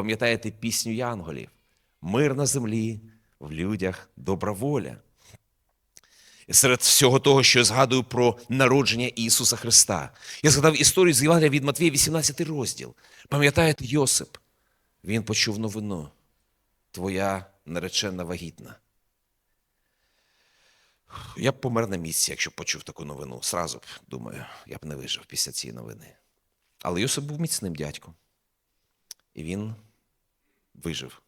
пам'ятаєте пісню Янголів? Мир на землі, в людях добра воля. І серед всього того, що я згадую про народження Ісуса Христа. Я згадав історію з Євангелія від Матвія, 18 розділ. Пам'ятаєте, Йосип? Він почув новину. Твоя наречена вагітна. Я б помер на місці, якщо б почув таку новину. Сразу б, думаю, я б не вижив після цієї новини. Але Йосип був міцним дядьком. І він вижив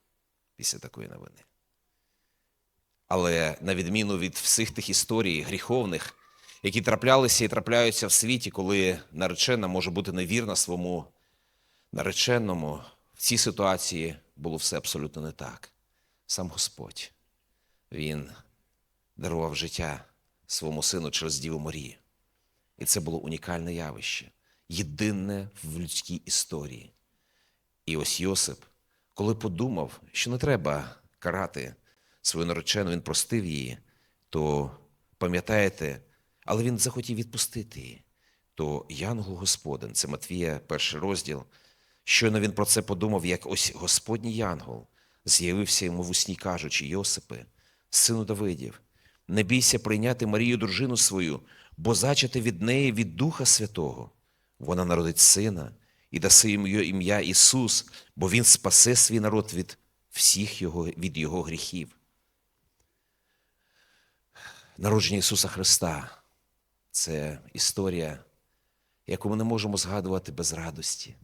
після такої новини. Але на відміну від всіх тих історій гріховних, які траплялися і трапляються в світі, коли наречена може бути невірна своєму нареченому, в цій ситуації було все абсолютно не так. Сам Господь, Він дарував життя своєму сину через Діву Марію. І це було унікальне явище, єдине в людській історії. І ось Йосип, коли подумав, що не треба карати свою наречену, він простив її, то пам'ятаєте, але він захотів відпустити її. То Янгол Господин, це Матвія, перший розділ. Щойно він про це подумав, як ось Господній Янгол з'явився йому в усні, кажучи, Йосипе, сину Давидів, не бійся прийняти Марію, дружину свою, бо зачати від неї від Духа Святого. Вона народить сина і даси йому ім'я Ісус, бо Він спасе свій народ від всіх його, від його гріхів. Народження Ісуса Христа це історія, яку ми не можемо згадувати без радості,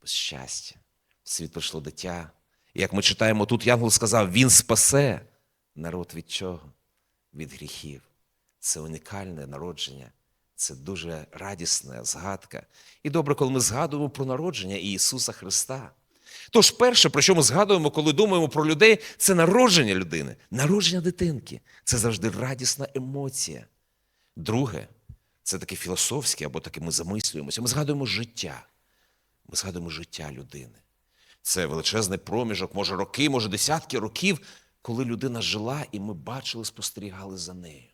без щастя. В світ прийшло дитя. І як ми читаємо тут, Янгол сказав, Він спасе народ від чого? Від гріхів. Це унікальне народження, це дуже радісна згадка. І добре, коли ми згадуємо про народження Ісуса Христа. Тож, перше, про що ми згадуємо, коли думаємо про людей, це народження людини, народження дитинки. Це завжди радісна емоція. Друге, це таке філософське, або таке ми замислюємося. Ми згадуємо життя. Ми згадуємо життя людини. Це величезний проміжок, може роки, може десятки років, коли людина жила, і ми бачили, спостерігали за нею.